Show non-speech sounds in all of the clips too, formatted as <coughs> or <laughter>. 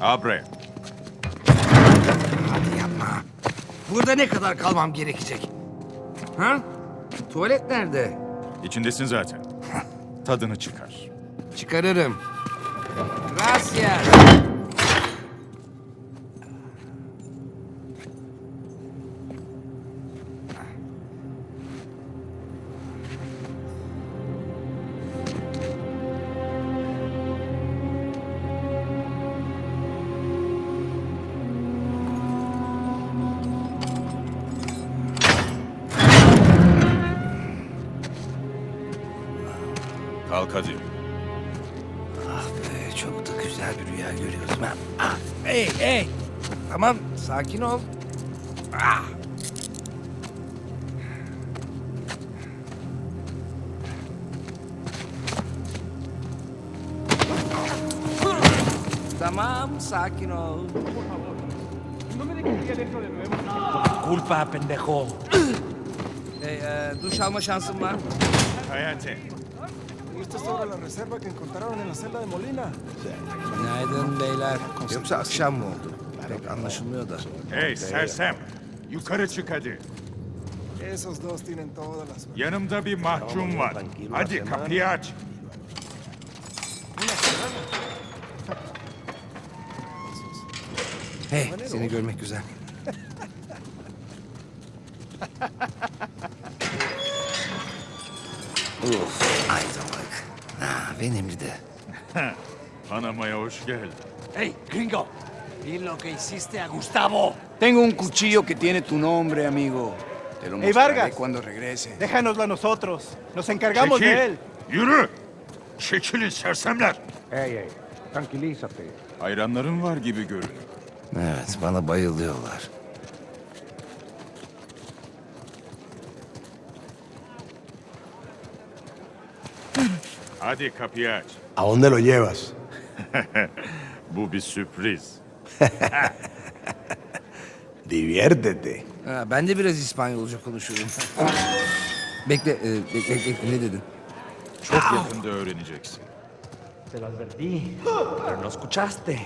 Abre. Hadi yapma. Burada ne kadar kalmam gerekecek? Ha? Tuvalet nerede? İçindesin zaten. Tadını çıkar. Çıkarırım. Gracias. Sakin ol. Ah. Tamam sakin ol. Culpa, pendejo. Hey, e, duş alma şansın var mı? Hayati. ¿Viste sobre la reserva que encontraron en la celda de Molina? Günaydın beyler. Yoksa akşam mı oldu? Pek anlaşılmıyor da. Hey sersem. Yukarı çık hadi. Esos dos tienen. Yanımda bir mahkum var. Hadi kapıyı aç. Hey, seni görmek güzel. Uf, aydınlık. Ha, verimli de. Panama'ya hoş geldin. Hey, gringo. Vi lo que hiciste a Gustavo. Tengo un cuchillo que tiene tu nombre, amigo. Te lo Hey, mostraré Vargas. cuando regrese. Déjanoslo a nosotros. Nos encargamos Çekil. de él. Yürü. Çekilin sersemler. Ey, ey, tranquilízate. Hayranların var gibi görünüyor. Evet, bana bayılıyorlar. Hadi kapıyı aç. ¿A dónde lo llevas? <laughs> Bu bir sürpriz. <laughs> Diviértete. Ha, ben de biraz İspanyolca konuşuyorum. <laughs> bekle, e, bekle, bekle, ne dedin? Çok yakında öğreneceksin. Te lo advertí, pero no escuchaste.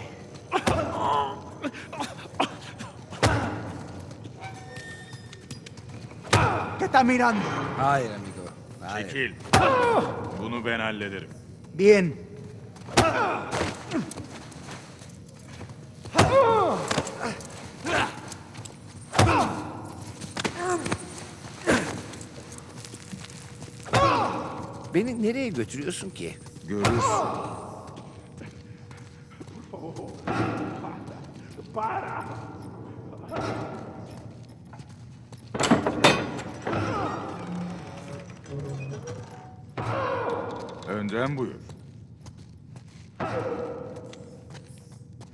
¿Qué está mirando? Hayır amigo. Hayır. Çekil. Bunu ben hallederim. Bien. Beni nereye götürüyorsun ki? Görürsün. Önden buyur.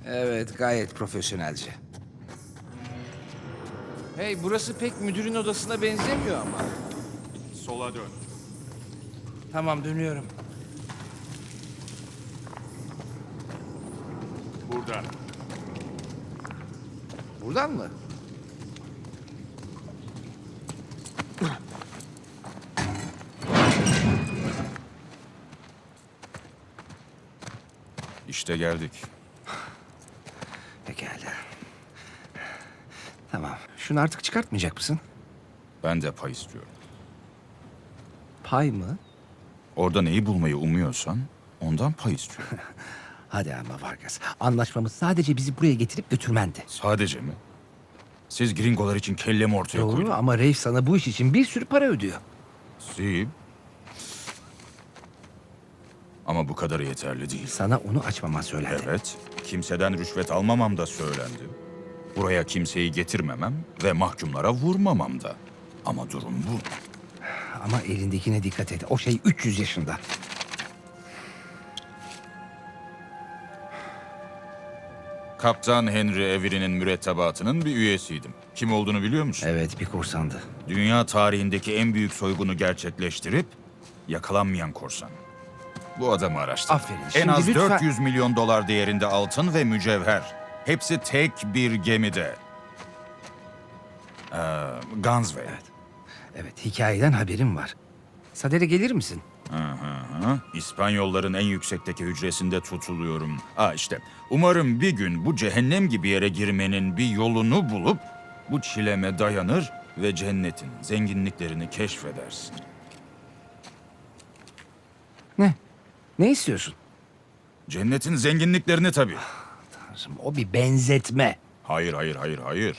Evet, gayet profesyonelce. Hey, burası pek müdürün odasına benzemiyor ama. Sola dön. Tamam, dönüyorum. Buradan. Buradan mı? İşte geldik. Pekala. Tamam, şunu artık çıkartmayacak mısın? Ben de pay istiyorum. Pay mı? Orada neyi bulmayı umuyorsan ondan pay istiyorum. <laughs> Hadi ama Vargas. Anlaşmamız sadece bizi buraya getirip götürmendi. Sadece mi? Siz gringolar için kellemi ortaya Doğru koydunuz. ama Reif sana bu iş için bir sürü para ödüyor. Sib. Ama bu kadarı yeterli değil. Sana onu açmaman söylendi. Evet, kimseden rüşvet almamam da söylendi. Buraya kimseyi getirmemem ve mahkumlara vurmamam da. Ama durum bu. Ama elindekine dikkat et. O şey 300 yaşında. Kaptan Henry Avery'nin mürettebatının bir üyesiydim. Kim olduğunu biliyor musun? Evet, bir korsandı. Dünya tarihindeki en büyük soygunu gerçekleştirip yakalanmayan korsan. Bu adamı araştırdım. Aferin. En Şimdi az lütfen- 400 milyon dolar değerinde altın ve mücevher. Hepsi tek bir gemide. Ee, Gunsway. Evet, hikayeden haberim var. Sadere gelir misin? Aha, İspanyolların en yüksekteki hücresinde tutuluyorum. Aa işte, umarım bir gün bu cehennem gibi yere girmenin bir yolunu bulup bu çileme dayanır ve cennetin zenginliklerini keşfedersin. Ne? Ne istiyorsun? Cennetin zenginliklerini tabii. Tanrım, O bir benzetme. Hayır, hayır, hayır, hayır.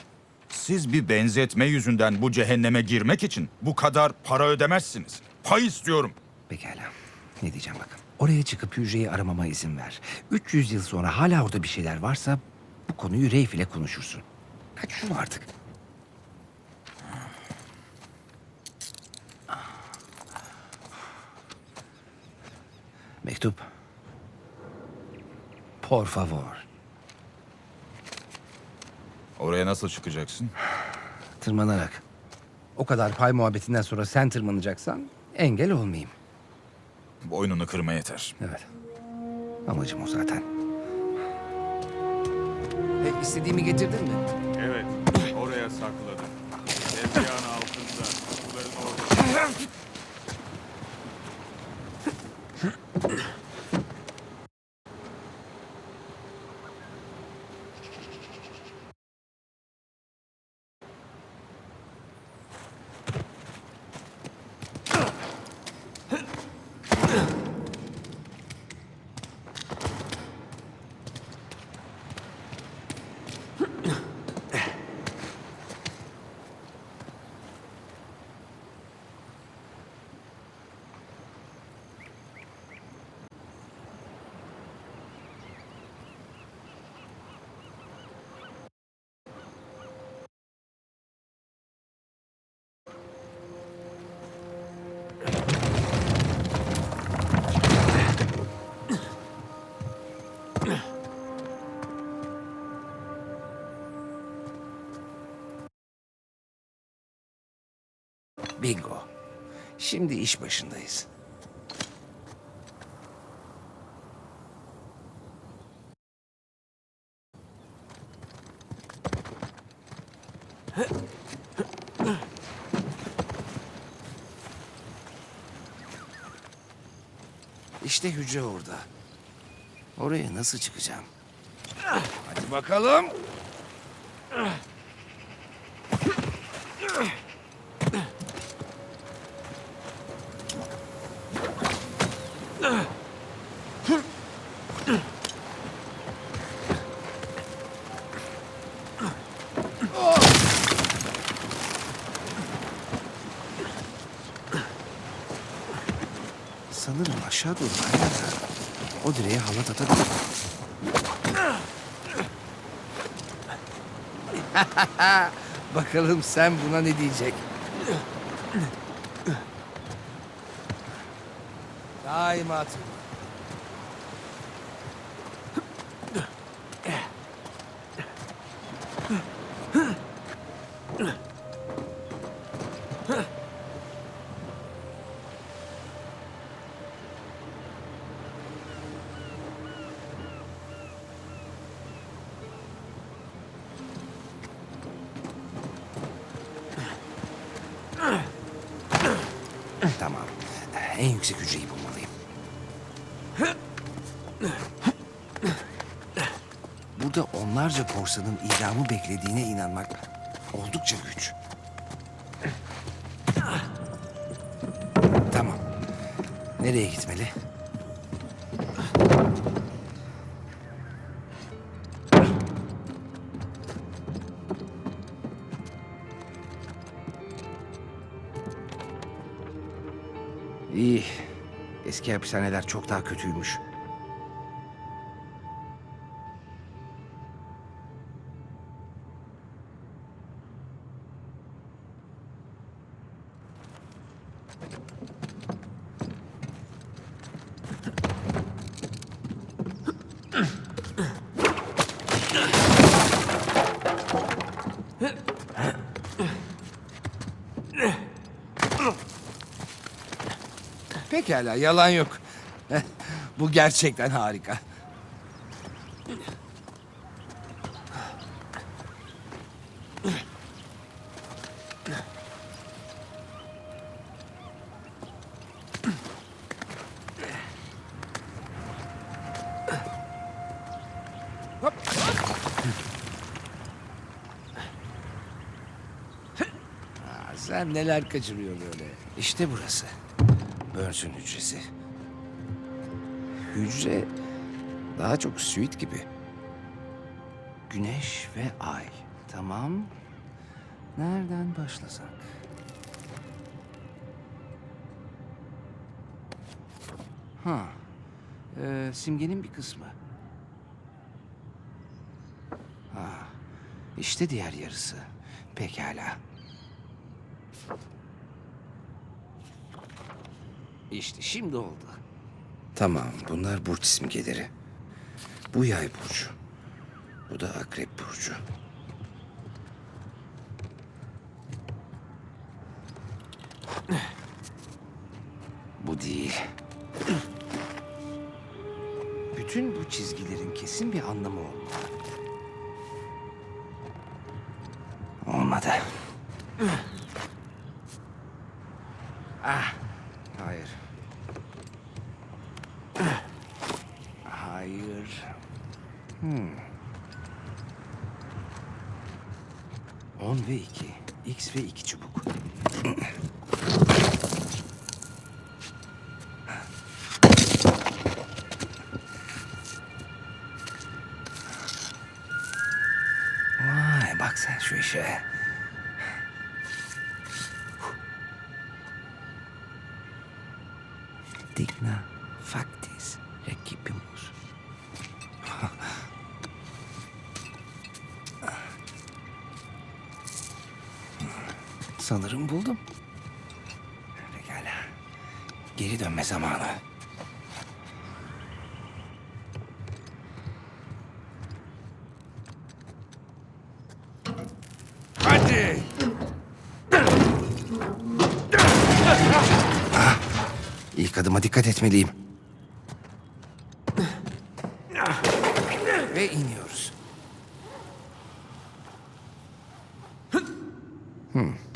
Siz bir benzetme yüzünden bu cehenneme girmek için bu kadar para ödemezsiniz. Pay istiyorum. Pekala. Ne diyeceğim bakın. Oraya çıkıp hücreyi aramama izin ver. 300 yıl sonra hala orada bir şeyler varsa bu konuyu Reif ile konuşursun. Hadi şunu artık. Mektup. Por favor. Oraya nasıl çıkacaksın? Tırmanarak. O kadar pay muhabbetinden sonra sen tırmanacaksan engel olmayayım. Boynunu kırma yeter. Evet. Amacım o zaten. E, istediğimi getirdin mi? Bingo. Şimdi iş başındayız. İşte hücre orada. Oraya nasıl çıkacağım? Hadi bakalım. Sanırım aşağı doğru kayarsa o direğe halat atabilir. <laughs> Bakalım sen buna ne diyecek? Daima hatırla. En yüksek hücreyi bulmalıyım. Burada onlarca korsanın idamı beklediğine inanmak oldukça güç. Tamam. Nereye gitmeli? Eski hapishaneler çok daha kötüymüş. Pekala, yalan yok. <laughs> Bu gerçekten harika. Sen neler kaçırıyor böyle? İşte burası. Burns'ün hücresi. Hücre daha çok suit gibi. Güneş ve ay. Tamam. Nereden başlasak? Ha. Ee, simgenin bir kısmı. Ha. İşte diğer yarısı. Pekala. İşte şimdi oldu. Tamam, bunlar burç simgeleri. Bu yay burcu. Bu da akrep burcu. Bu değil. Bütün bu çizgilerin kesin bir anlamı olmalı. Olmadı. Ah, hayır. Hayır. Hmm. 10 ve 2. X ve 2 çubuk. Vay bak sen şu işe. Digna Sanırım buldum. Pekala. Geri dönme zamanı. Hadi. Ah, adıma dikkat etmeliyim. Ve iniyoruz. Hmm.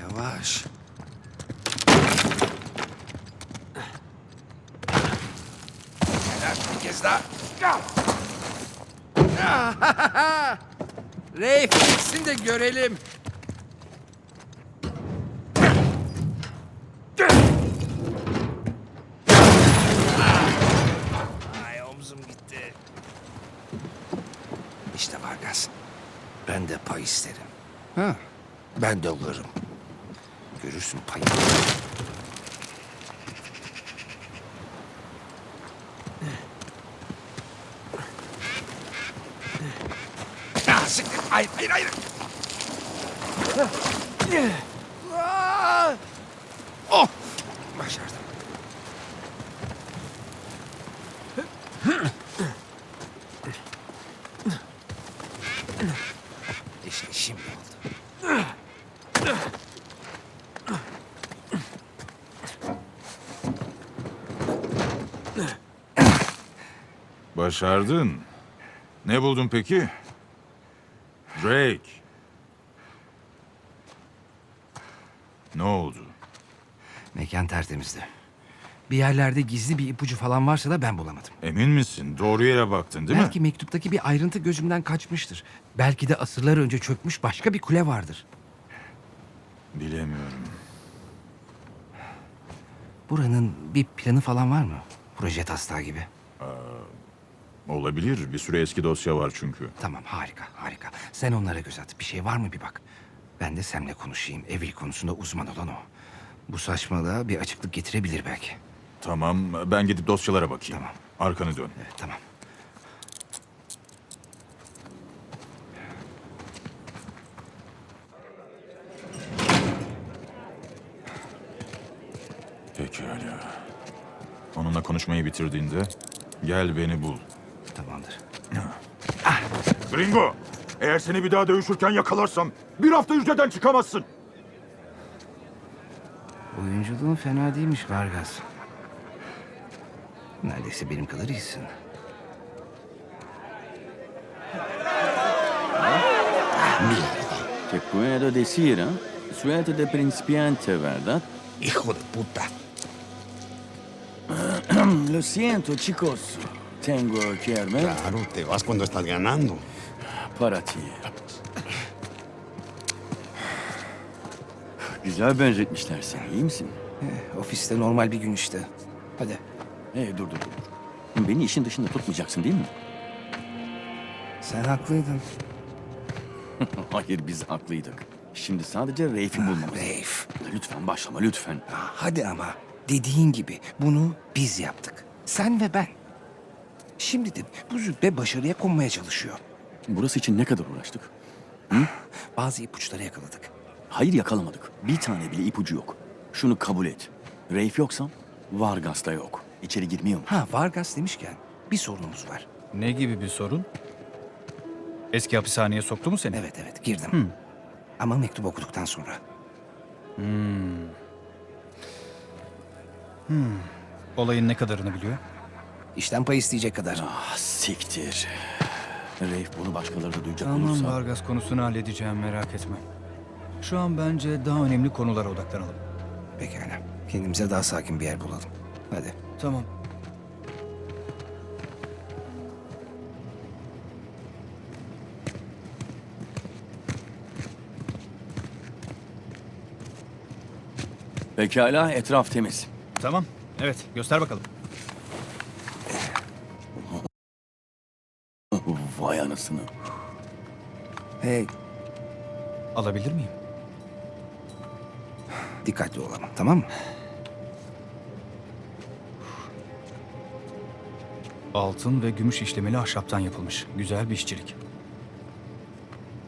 Yavaş. Bir kez daha. Gitsin <laughs> de görelim. Ay omzum gitti. İşte Vargas. Ben de pay isterim. Ha, ben de alırım. Görürsün payı. Ah, siktir. Hayır, hayır, hayır. Ah! Oh! Başardım. İşte şimdi oldu. Başardın. Ne buldun peki? Drake. Ne oldu? Mekan tertemizdi. Bir yerlerde gizli bir ipucu falan varsa da ben bulamadım. Emin misin? Doğru yere baktın değil Belki mi? mektuptaki bir ayrıntı gözümden kaçmıştır. Belki de asırlar önce çökmüş başka bir kule vardır. Bilemiyorum. Buranın bir planı falan var mı? Proje taslağı gibi. Olabilir. Bir sürü eski dosya var çünkü. Tamam harika harika. Sen onlara göz at. Bir şey var mı bir bak. Ben de Sam'le konuşayım. Evil konusunda uzman olan o. Bu saçmalığa bir açıklık getirebilir belki. Tamam, ben gidip dosyalara bakayım. Tamam. Arkanı dön. Evet tamam. Pekala. Onunla konuşmayı bitirdiğinde gel beni bul. Gringo! Eğer seni bir daha dövüşürken yakalarsam bir hafta hücreden çıkamazsın. Oyunculuğun fena değilmiş Vargas. Neredeyse benim kadar iyisin. Te puedo decir, ¿eh? Suerte de principiante, ¿verdad? Hijo de puta. Lo siento, chicos. Tengo que irme Claro, te vas cuando estás ganando. Para ti. Güzel benzetmişler seni, iyi misin? Eh, ofiste normal bir gün işte. Hadi. Hey, dur dur dur. Beni işin dışında tutmayacaksın değil mi? Sen haklıydın. <laughs> Hayır, biz haklıydık. Şimdi sadece Reif'i bulmamız. Reif. Lütfen başlama, lütfen. Ah, Hadi ama. Dediğin gibi bunu biz yaptık. Sen ve ben. Şimdi de bu züppe başarıya konmaya çalışıyor. Burası için ne kadar uğraştık? Bazı ipuçları yakaladık. Hayır yakalamadık. Bir tane bile ipucu yok. Şunu kabul et. Reif yoksa Vargas da yok. İçeri girmiyor mu? Ha Vargas demişken bir sorunumuz var. Ne gibi bir sorun? Eski hapishaneye soktu mu seni? Evet evet girdim. Ama mektup okuduktan sonra. Olayın ne kadarını biliyor? İşten pay isteyecek kadar. Ah siktir. Reif bunu başkaları da duyacak Tamam olursa... Vargas konusunu halledeceğim merak etme. Şu an bence daha önemli konulara odaklanalım. Pekala. Kendimize daha sakin bir yer bulalım. Hadi. Tamam. Pekala etraf temiz. Tamam. Evet göster bakalım. Vay anasını. Hey Alabilir miyim? dikkatli olalım tamam mı? Altın ve gümüş işlemeli ahşaptan yapılmış. Güzel bir işçilik.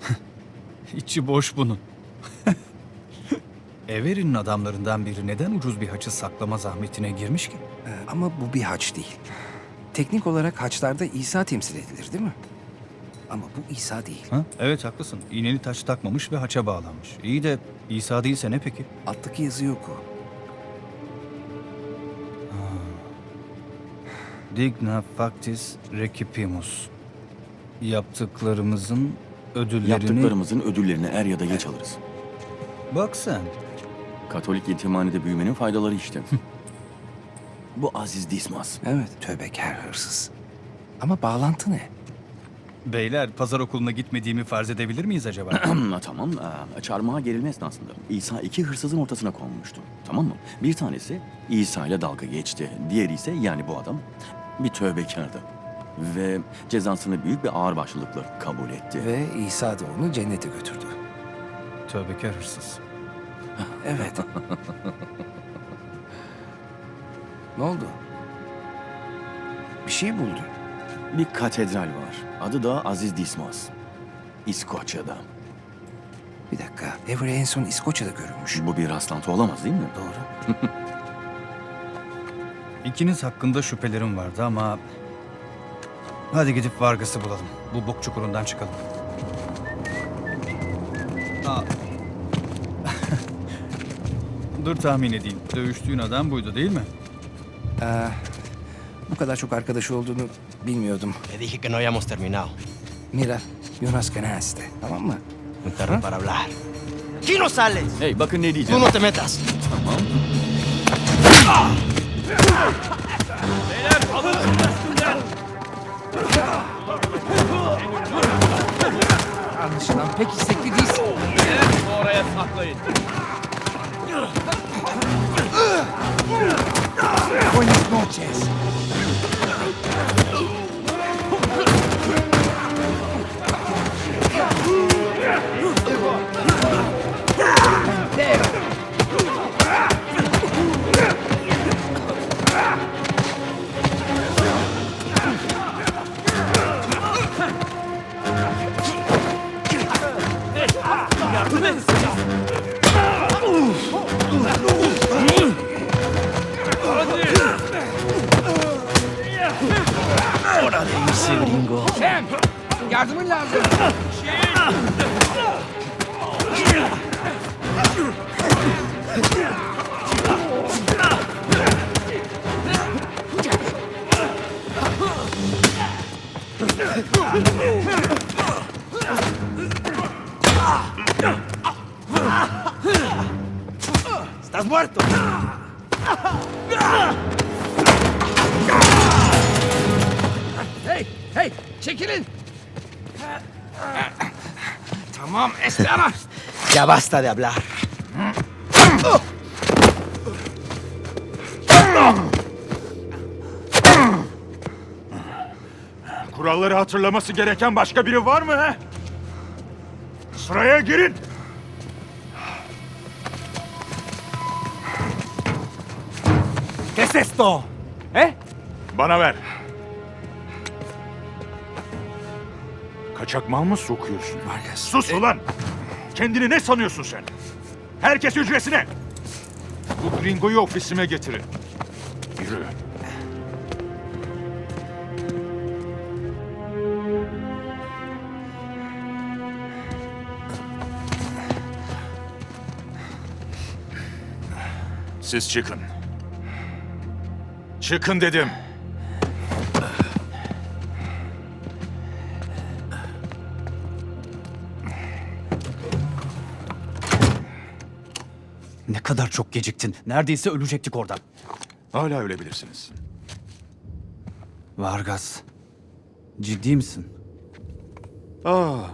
<laughs> İçi boş bunun. <laughs> Everin'in adamlarından biri neden ucuz bir haçı saklama zahmetine girmiş ki? Ee, ama bu bir haç değil. Teknik olarak haçlarda İsa temsil edilir değil mi? Ama bu İsa değil. Ha? Evet haklısın. İğneli taş takmamış ve haça bağlanmış. İyi de İsa değilse ne peki? Alttaki yazı yok o. Digna factis recipimus. Yaptıklarımızın ödüllerini... Yaptıklarımızın ödüllerini er ya da geç alırız. Bak sen. Katolik yetimhanede büyümenin faydaları işte. <laughs> Bu Aziz Dismas. Evet. Tövbekar hırsız. Ama bağlantı ne? Beyler pazar okuluna gitmediğimi farz edebilir miyiz acaba? <clears throat> Ha, tamam. Aa, Çarmıha gerilme esnasında İsa iki hırsızın ortasına konmuştu. Tamam mı? Bir tanesi İsa ile dalga geçti. Diğeri ise yani bu adam bir tövbekardı. Ve cezasını büyük bir ağırbaşlılıkla kabul etti. Ve İsa da onu cennete götürdü. Tövbekar hırsız. <laughs> Evet. ne oldu? Bir şey buldun. Bir katedral var. Adı da Aziz Dismas. İskoçya'da. Bir dakika. Avery en son İskoçya'da görülmüş. Bu bir rastlantı olamaz değil mi? Doğru. <laughs> İkiniz hakkında şüphelerim vardı ama... Hadi gidip Vargas'ı bulalım. Bu bok çukurundan çıkalım. Aa. <laughs> Dur tahmin edeyim. Dövüştüğün adam buydu değil mi? Ee, bu kadar çok arkadaşı olduğunu bilmiyordum. Le dije que no habíamos terminado. Mira, Jonas Ganaste. Tamam mı? Un terreno para hablar. ¡Aquí no sales! Hey bakın ne ¡Tú diyeceğim. no te metas! Tamam. Anlaşılan pek istekli değilsin. Buenas noches. Ooh. Yardımın lazım. ¡Estás Ya basta de hablar. Kuralları hatırlaması gereken başka biri var mı he? Sıraya girin. ¿Qué es esto? ¿Eh? Bana ver. Kaçak mal mı sokuyorsun? Vargas. Sus ulan! Kendini ne sanıyorsun sen? Herkes hücresine! Bu gringoyu ofisime getirin. Yürü. Siz çıkın. Çıkın dedim. Kadar çok geciktin. Neredeyse ölecektik orada. Hala ölebilirsiniz. Vargas. Ciddi misin? Ah,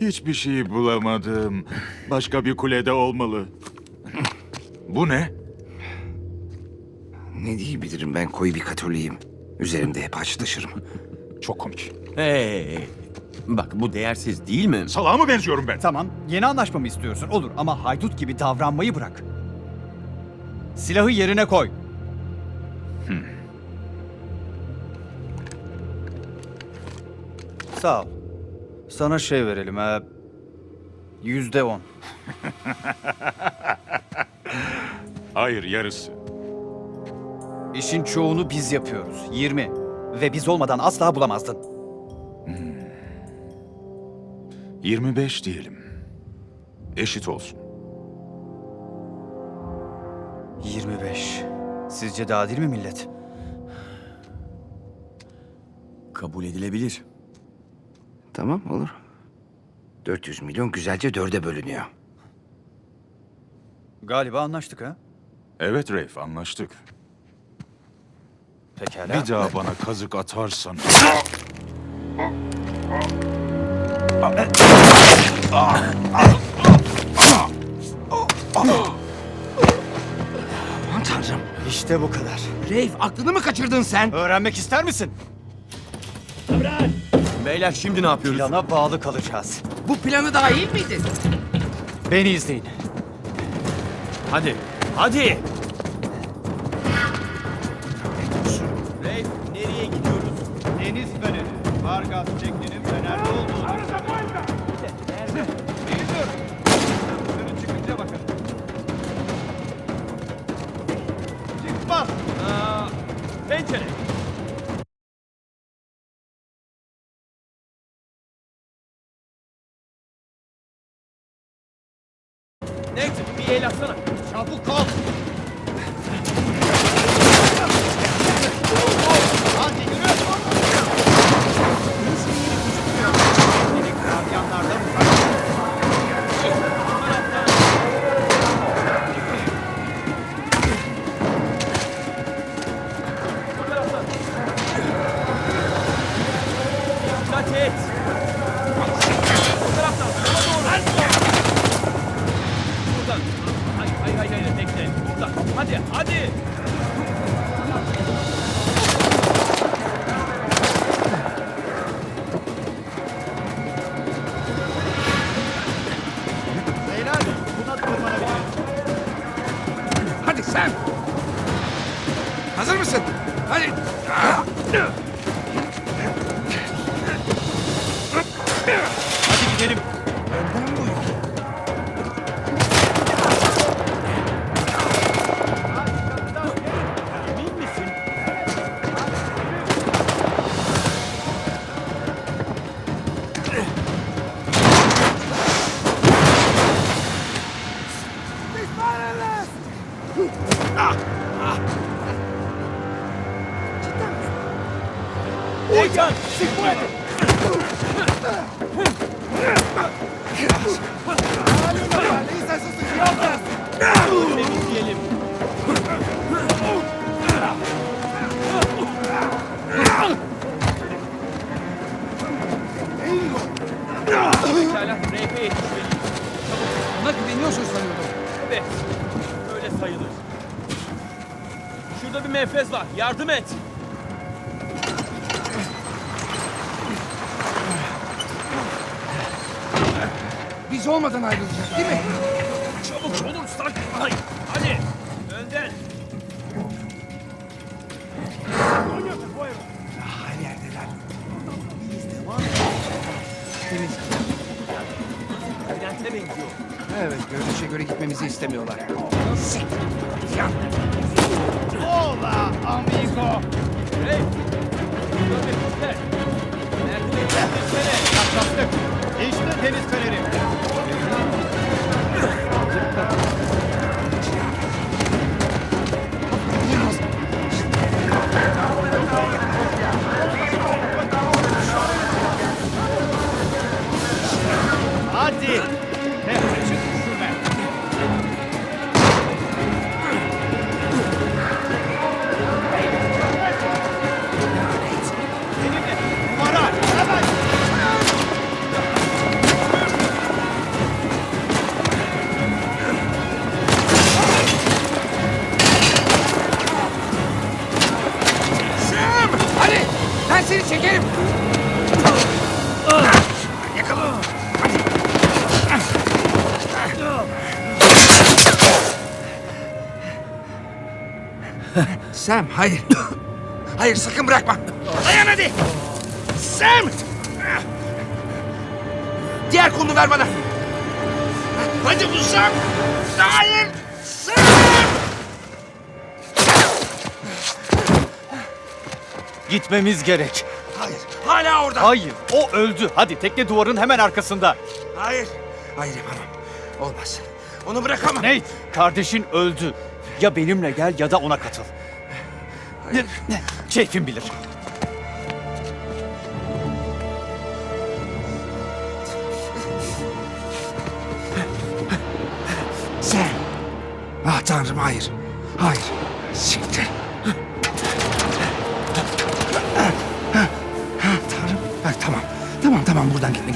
hiçbir şey bulamadım. Başka bir kulede olmalı. Bu ne? Ne diyebilirim ben koyu bir katoliyim. Üzerimde hep haç taşırım. Çok komik. Hey, bak bu değersiz değil mi? Salağa mı benziyorum ben? Tamam, yeni anlaşma mı istiyorsun? Olur ama haydut gibi davranmayı bırak. Silahı yerine koy. Sağ ol. Sana şey verelim ha. Yüzde on. <laughs> Hayır, yarısı. İşin çoğunu biz yapıyoruz. 20. Ve biz olmadan asla bulamazdın. 25 diyelim. Eşit olsun. Sizce de adil mi millet? Kabul edilebilir. Tamam olur. 400 milyon güzelce dörde bölünüyor. Galiba anlaştık ha? Evet Reif, anlaştık. Pekala. Bir daha bana kazık atarsan... Aman tanrım. İşte bu kadar. Reif aklını mı kaçırdın sen? Öğrenmek ister misin? Beyler şimdi ne yapıyoruz? Plana bağlı kalacağız. Bu planı daha iyi miydi? Beni izleyin. Hadi, hadi! Nathan bir el atsana. Çabuk ol. Gidelim. Var, yardım et. Biz olmadan ayrılacak değil mi? Çabuk olursak. Ay, hadi, önden. Her yerdeler. Bülent'e benziyor. Evet, görünüşe göre gitmemizi istemiyorlar. Şurada bir kutle. Merdiveni indirsene. Yaklaştık. İşte deniz feneri. Sam hayır. <coughs> Hayır sakın bırakma. Dayan hadi. Sam! Diğer kolunu ver bana. Hadi bu Sam. Hayır. Sam! Gitmemiz gerek. Hayır. Hala orada. Hayır, o öldü. Hadi tekne duvarın hemen arkasında. Hayır. Hayır yapamam. Olmaz. Onu bırakamam. Nate, kardeşin öldü. Ya benimle gel ya da ona katıl. Ne, ne? Keyfin bilir. Sen. Ah tanrım hayır. Hayır. Siktir. Tanrım. Ha, tamam. Tamam tamam buradan gitmeliyim.